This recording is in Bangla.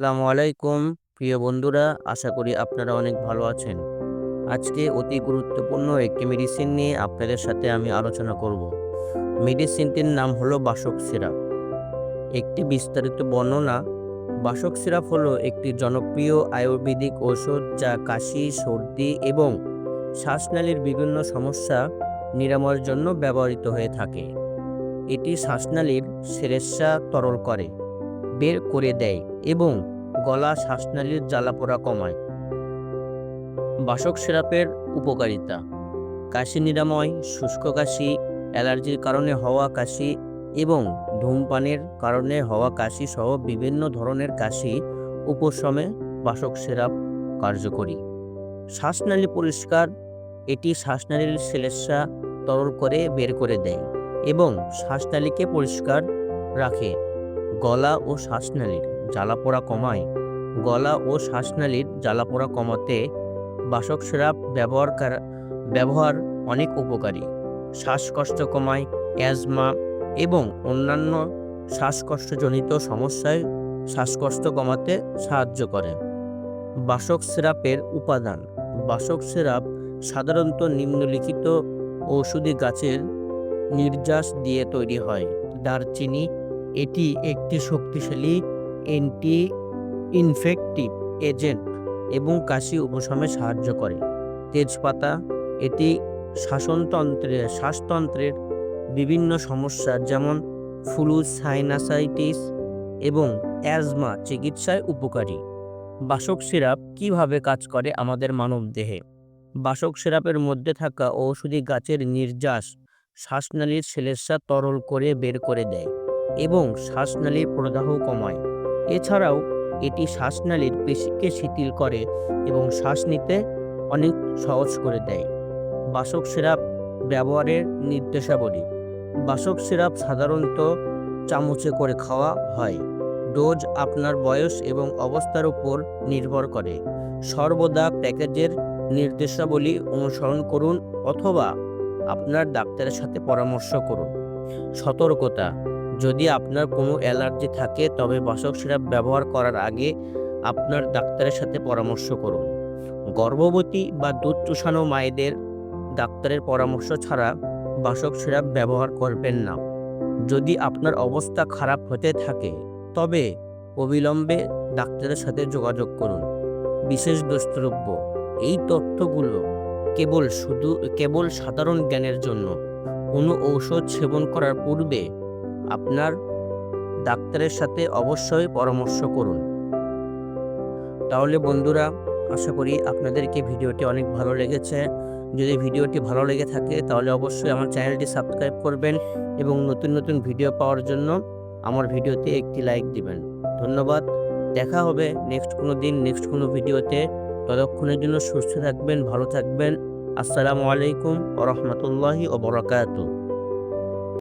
আসসালামু আলাইকুম, প্রিয় বন্ধুরা। আশা করি আপনারা অনেক ভালো আছেন। আজকে অতি গুরুত্বপূর্ণ একটি মেডিসিন নিয়ে আপনাদের সাথে আমি আলোচনা করব। মেডিসিনটির নাম হলো বাসক সিরাপ। একটি বিস্তারিত বর্ণনা, বাসক সিরাপ হলো একটি জনপ্রিয় আয়ুর্বেদিক ঔষধ যা কাশি, সর্দি এবং শ্বাসনালীর বিভিন্ন সমস্যা নিরাময়ের জন্য ব্যবহৃত হয়ে থাকে। এটি শ্বাসনালীর শ্লেষ্মা তরল করে। বের করে দেয় এবং গলা শ্বাসনালীর জ্বালাপোড়া কমায়। বাসক সিরাপের উপকারিতা। কাশি নিরাময়, শুষ্ক কাশি, অ্যালার্জির কারণে হওয়া কাশি এবং ধূমপানের কারণে হওয়া কাশি সহ বিভিন্ন ধরনের কাশি উপশমে বাসক সিরাপ কার্যকরী। শ্বাসনালী পরিষ্কার, এটি শ্বাসনালীর শ্লেষ্মা তরল করে বের করে দেয় এবং শ্বাসনালীকে পরিষ্কার রাখে। গলা ও শ্বাসনালীর জ্বালাপোড়া কমায়। গলা ও শ্বাসনালীর জ্বালাপোড়া কমাতে বাসক সিরাপ ব্যবহার ব্যবহার অনেক উপকারী। শ্বাসকষ্ট কমায়, অ্যাজমা এবং অন্যান্য শ্বাসকষ্টজনিত সমস্যায় শ্বাসকষ্ট কমাতে সাহায্য করে। বাসক সিরাপের উপাদান বাসক সিরাপ সাধারণত নিম্নলিখিত ঔষধি গাছের নির্যাস দিয়ে তৈরি হয়। দারচিনি এটি একটি শক্তিশালী অ্যান্টি ইনফেক্টিভ এজেন্ট এবং কাশি উপশমে সাহায্য করে। তেজপাতা, এটি শ্বাসনতন্ত্রের শ্বাসতন্ত্রের বিভিন্ন সমস্যা যেমন ফ্লু সাইনাসাইটিস এবং অ্যাজমা চিকিৎসায় উপকারী। বাসক সিরাপ কীভাবে কাজ করে আমাদের মানবদেহে বাসক সিরাপের মধ্যে থাকা ঔষধি গাছের নির্যাস, শ্বাসনালীর শ্লেষ্মা তরল করে বের করে দেয়। এবং শ্বাসনালীর প্রদাহ কমায়। এছাড়াও, এটি শ্বাসনালীর পেশিকে শিথিল করে এবং শ্বাস নিতে অনেক সহজ করে দেয়। বাসক সিরাপ ব্যবহারের নির্দেশাবলী। বাসক সিরাপ সাধারণত চামচে করে খাওয়া হয়। ডোজ আপনার বয়স এবং অবস্থার উপর নির্ভর করে। সর্বদা প্যাকেজের নির্দেশাবলী অনুসরণ করুন অথবা আপনার ডাক্তারের সাথে পরামর্শ করুন। সতর্কতা। যদি আপনার কোনো অ্যালার্জি থাকে, তবে বাসক সিরাপ ব্যবহার করার আগে আপনার ডাক্তারের সাথে পরামর্শ করুন। গর্ভবতী বা দুধ চুষানো মায়েদের ডাক্তারের পরামর্শ ছাড়া বাসক সিরাপ ব্যবহার করবেন না। যদি আপনার অবস্থা খারাপ হতে থাকে, তবে অবিলম্বে ডাক্তারের সাথে যোগাযোগ করুন। বিশেষ দ্রষ্টব্য, এই তথ্যগুলো কেবল শুধু, কেবল সাধারণ জ্ঞানের জন্য। কোনো ঔষধ সেবন করার পূর্বে আপনার ডাক্তারের সাথে অবশ্যই পরামর্শ করুন। তাহলে বন্ধুরা, আশা করি আপনাদেরকে ভিডিওটি অনেক ভালো লেগেছে। যদি ভিডিওটি ভালো লেগে থাকে, তাহলে অবশ্যই আমার চ্যানেলটি সাবস্ক্রাইব করবেন এবং নতুন নতুন ভিডিও পাওয়ার জন্য আমার ভিডিওতে একটি লাইক দিবেন। ধন্যবাদ। দেখা হবে নেক্সট কোনো দিন, নেক্সট কোনো ভিডিওতে। ততক্ষণের জন্য সুস্থ থাকবেন, ভালো থাকবেন। আসসালামু আলাইকুম ও রহমতুল্লাহি ও বরাকাতুহ